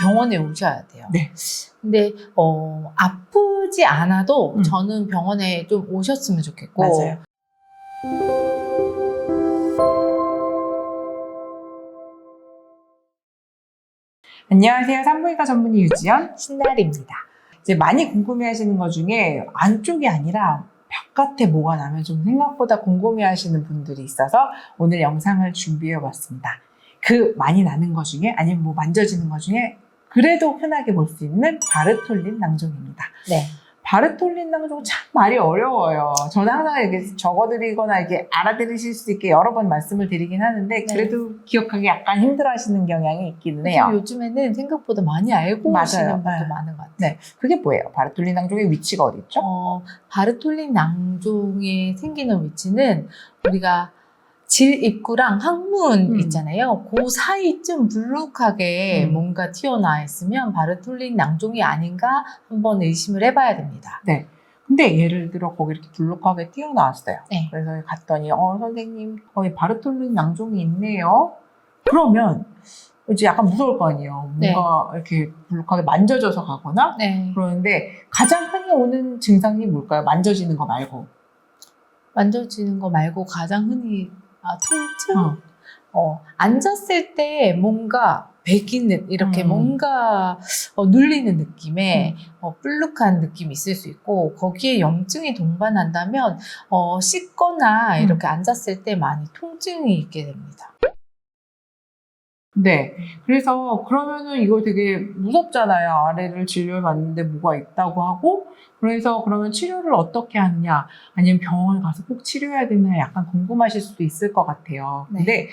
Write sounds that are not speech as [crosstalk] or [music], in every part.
병원에 오셔야 돼요. 네. 근데 어, 아프지 않아도 음. 저는 병원에 좀 오셨으면 좋겠고 맞아요. 안녕하세요. 산부인과 전문의 유지연. 신날입니다. 이제 많이 궁금해하시는 것 중에 안쪽이 아니라 바깥에 뭐가 나면 좀 생각보다 궁금해하시는 분들이 있어서 오늘 영상을 준비해봤습니다. 그 많이 나는 것 중에 아니면 뭐 만져지는 것 중에 그래도 흔하게 볼 수 있는 바르톨린 낭종입니다. 네. 바르톨린 낭종 참 말이 어려워요. 저는 항상 이렇게 적어드리거나 이렇게 알아들으실 수 있게 여러 번 말씀을 드리긴 하는데 그래도 기억하기 약간 힘들어하시는 경향이 있기는 해요. 요즘에는 생각보다 많이 알고. 오시는 분도 네. 많은 것 같아요. 네, 그게 뭐예요? 바르톨린 낭종의 위치가 어디 있죠? 어, 바르톨린 낭종에 생기는 위치는 우리가 질 입구랑 항문 음. 있잖아요. 그 사이쯤 불룩하게 음. 뭔가 튀어나와 있으면 바르톨린 낭종이 아닌가 한번 의심을 해봐야 됩니다. 근데 예를 들어 거기 이렇게 불룩하게 튀어나왔어요. 네. 그래서 갔더니 어 선생님 거기 바르톨린 낭종이 있네요. 그러면 이제 약간 무서울 거 아니에요. 네. 뭔가 이렇게 불룩하게 만져져서 가거나 네. 그러는데 가장 흔히 오는 증상이 뭘까요? 만져지는 거 말고. 만져지는 거 말고 가장 흔히 아, 통증? 어. 어, 앉았을 때 뭔가 베기는 이렇게 음. 뭔가 어, 눌리는 느낌의 음. 어, 불룩한 느낌이 있을 수 있고 거기에 염증이 동반한다면 어, 씻거나 음. 이렇게 앉았을 때 많이 통증이 있게 됩니다. 네. 그래서 그러면은 이거 되게 무섭잖아요. 아래를 진료를 받는데 뭐가 있다고 하고 그래서 그러면 치료를 어떻게 하느냐 아니면 병원 가서 꼭 치료해야 되느냐 약간 궁금하실 수도 있을 것 같아요. 네. 근데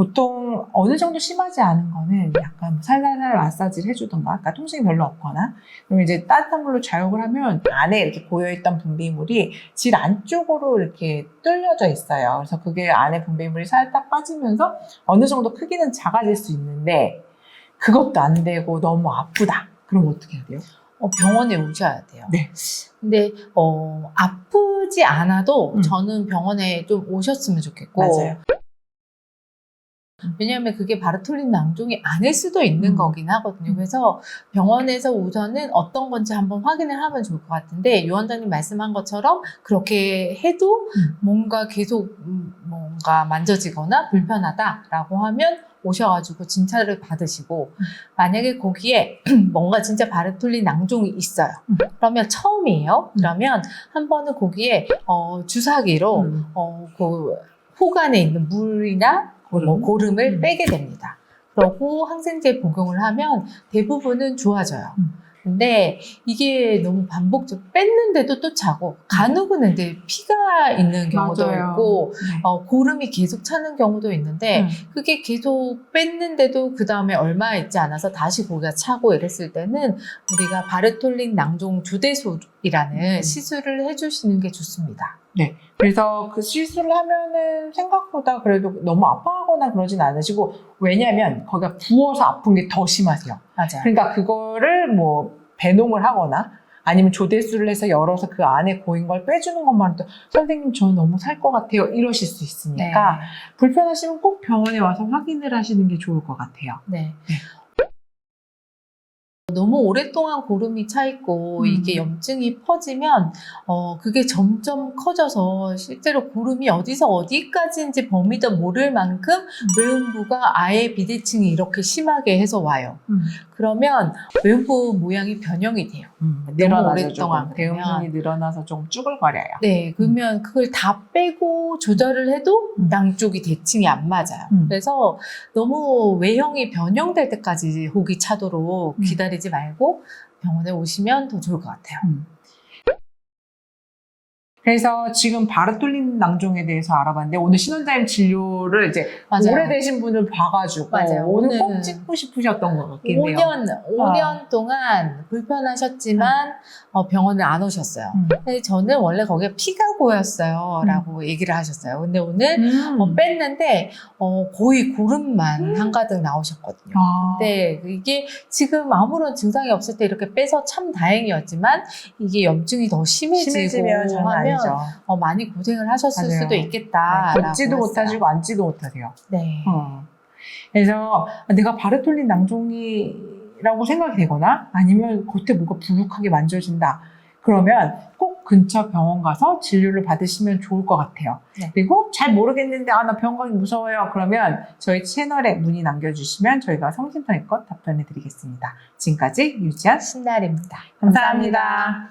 보통 어느 정도 심하지 않은 거는 약간 뭐 살살살 마사지를 해주던가 그러니까 통증이 별로 없거나 그럼 이제 따뜻한 물로 좌욕을 하면 안에 이렇게 고여있던 분비물이 질 안쪽으로 이렇게 뚫려져 있어요. 그래서 그게 안에 분비물이 살짝 빠지면서 어느 정도 크기는 작아질 수 있는데 그것도 안 되고 너무 아프다. 그럼 어떻게 해야 돼요? 어, 병원에 오셔야 돼요. 네. 근데 어, 아프지 않아도 음. 저는 병원에 좀 오셨으면 좋겠고 맞아요. 왜냐하면 그게 바르톨린 낭종이 아닐 수도 있는 음. 거긴 하거든요. 음. 그래서 병원에서 우선은 어떤 건지 한번 확인을 하면 좋을 것 같은데 유 원장님 말씀한 것처럼 그렇게 해도 음. 뭔가 계속 음, 뭔가 만져지거나 불편하다라고 하면 오셔가지고 진찰을 받으시고 음. 만약에 거기에 [clears throat] 뭔가 진짜 바르톨린 낭종이 있어요. 음. 그러면 처음이에요. 음. 그러면 한 번은 거기에 어, 주사기로 음. 어, 그 호간에 있는 물이나 고름. 뭐 고름을 음. 빼게 됩니다. 그러고 항생제 복용을 하면 대부분은 좋아져요. 음. 근데 이게 너무 반복적 뺐는데도 또 차고 간혹은 근데 피가 있는 경우도 맞아요. 있고 네. 어, 고름이 계속 차는 경우도 있는데 음. 그게 계속 뺐는데도 그 다음에 얼마 있지 않아서 다시 고기가 차고 이랬을 때는 우리가 바르톨린 낭종 주대소이라는 음. 시술을 해주시는 게 좋습니다. 네. 그래서 그 시술을 하면은 생각보다 그래도 너무 아파하거나 그러진 않으시고 왜냐면 거기가 부어서 아픈 게 더 심하세요. 맞아요. 그러니까 그거를 뭐 배농을 하거나 아니면 조대수를 해서 열어서 그 안에 고인 걸 빼주는 것만으로도 선생님 저 너무 살 것 같아요 이러실 수 있으니까 네. 불편하시면 꼭 병원에 와서 확인을 하시는 게 좋을 것 같아요. 네. 네. 너무 오랫동안 고름이 차 있고 음. 이게 염증이 퍼지면 어 그게 점점 커져서 실제로 고름이 어디서 어디까지인지 범위도 모를 만큼 음. 외음부가 아예 비대칭이 이렇게 심하게 해서 와요. 그러면 외음부 모양이 변형이 돼요. 음, 늘어나서 오랫동안 조금 대음순이 늘어나서 조금 쭈글거려요. 네, 그러면 그걸 다 빼고 조절을 해도 음. 양쪽이 대칭이 안 맞아요. 음. 그래서 너무 외형이 변형될 때까지 혹이 차도록 음. 기다리지 말고 병원에 오시면 더 좋을 것 같아요. 음. 그래서 지금 바르톨린 낭종에 대해서 알아봤는데 오늘 신원자님 진료를 이제 맞아요. 오래되신 분을 봐가지고 맞아요. 오늘 꼭 찍고 싶으셨던 것 같긴 해요. 5년, 5년 동안 불편하셨지만 어, 병원을 안 오셨어요. 음. 근데 저는 원래 거기에 피가 고였어요. 라고 얘기를 하셨어요. 근데 오늘 음. 어, 뺐는데 어, 거의 고름만 음. 한가득 나오셨거든요. 아. 근데 이게 지금 아무런 증상이 없을 때 이렇게 빼서 참 다행이었지만 이게 염증이 더 심해지고 심해지면 장 아니죠. 어, 많이 고생을 하셨을 맞아요. 수도 있겠다. 네, 걷지도 못하시고 앉지도 못하세요. 네. 어. 그래서 내가 바르톨린 낭종이 라고 생각이 되거나 아니면 겉에 뭐가 부룩하게 만져진다. 그러면 꼭 근처 병원 가서 진료를 받으시면 좋을 것 같아요. 네. 그리고 잘 모르겠는데 아 나 병원 가기 무서워요. 그러면 저희 채널에 문의 남겨주시면 저희가 성심성의껏 답변해 드리겠습니다. 지금까지 유지한 신날입니다. 감사합니다.